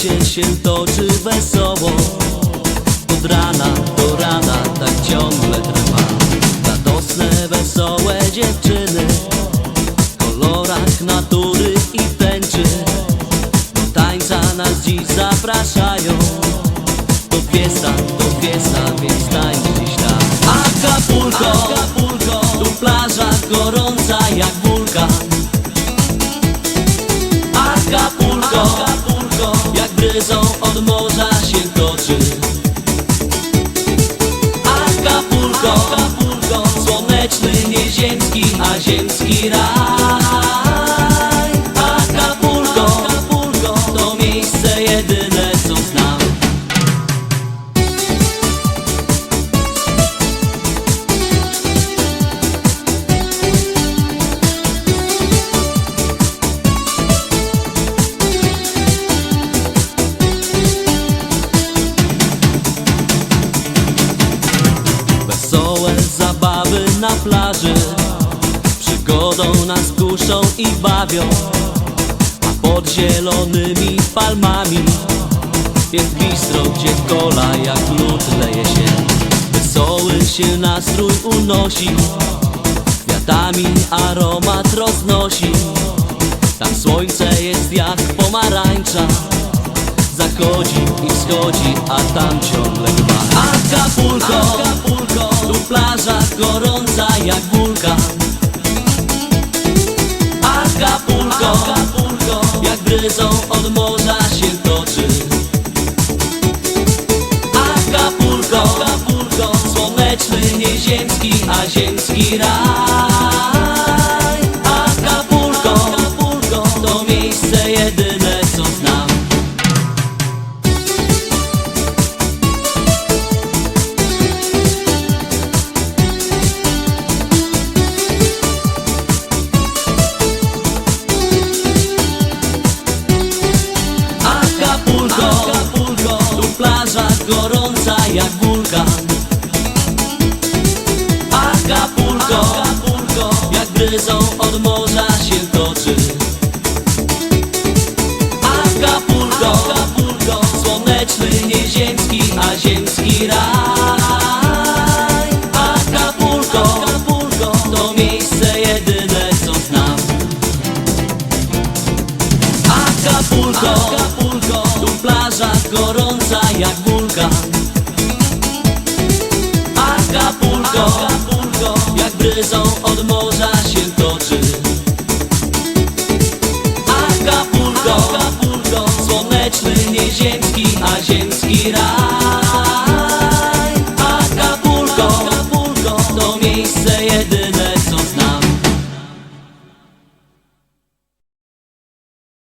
się toczy wesoło. Od rana do rana tak ciągle trwa. Radosne, wesołe dziewczyny W kolorach natury i tęczy. Do tańca nas dziś zapraszają. Do fiesta, do fiesta, więc tańcz dziś tam Acapulco, Acapulco. Tu plaża gorąca jak wulkan. Acapulco, od morza się toczy. Acapulco, Acapulco Słoneczny, nieziemski, a ziemski raj plaży. Przygodą nas kuszą i bawią A pod zielonymi palmami Jest bistro, gdzie kola jak lód leje się. Wesoły się nastrój unosi Kwiatami aromat roznosi. Tam słońce jest jak pomarańcza Zachodzi i wschodzi, a tam ciągle gma Acapulco, Acapulco Tu plaża gorąca jak wulkan. Acapulco, Acapulco Jak bryzą od morza się toczy. Acapulco, Acapulco Słoneczny, nieziemski, a ziemski raj. Acapulco, Acapulco To miejsce jedyne jak wulkan. Acapulco, Acapulco Jak bryzą od morza się toczy. Acapulco, Acapulco Słoneczny, nieziemski, a ziemski raj. Acapulco, Acapulco To miejsce jedyne co znam. Acapulco, Acapulco Tu plaża gorąca bryzą od morza się toczy. Acapulco, Acapulco Słoneczny, nie ziemski, a ziemski raj. Acapulco, Acapulco To miejsce jedyne.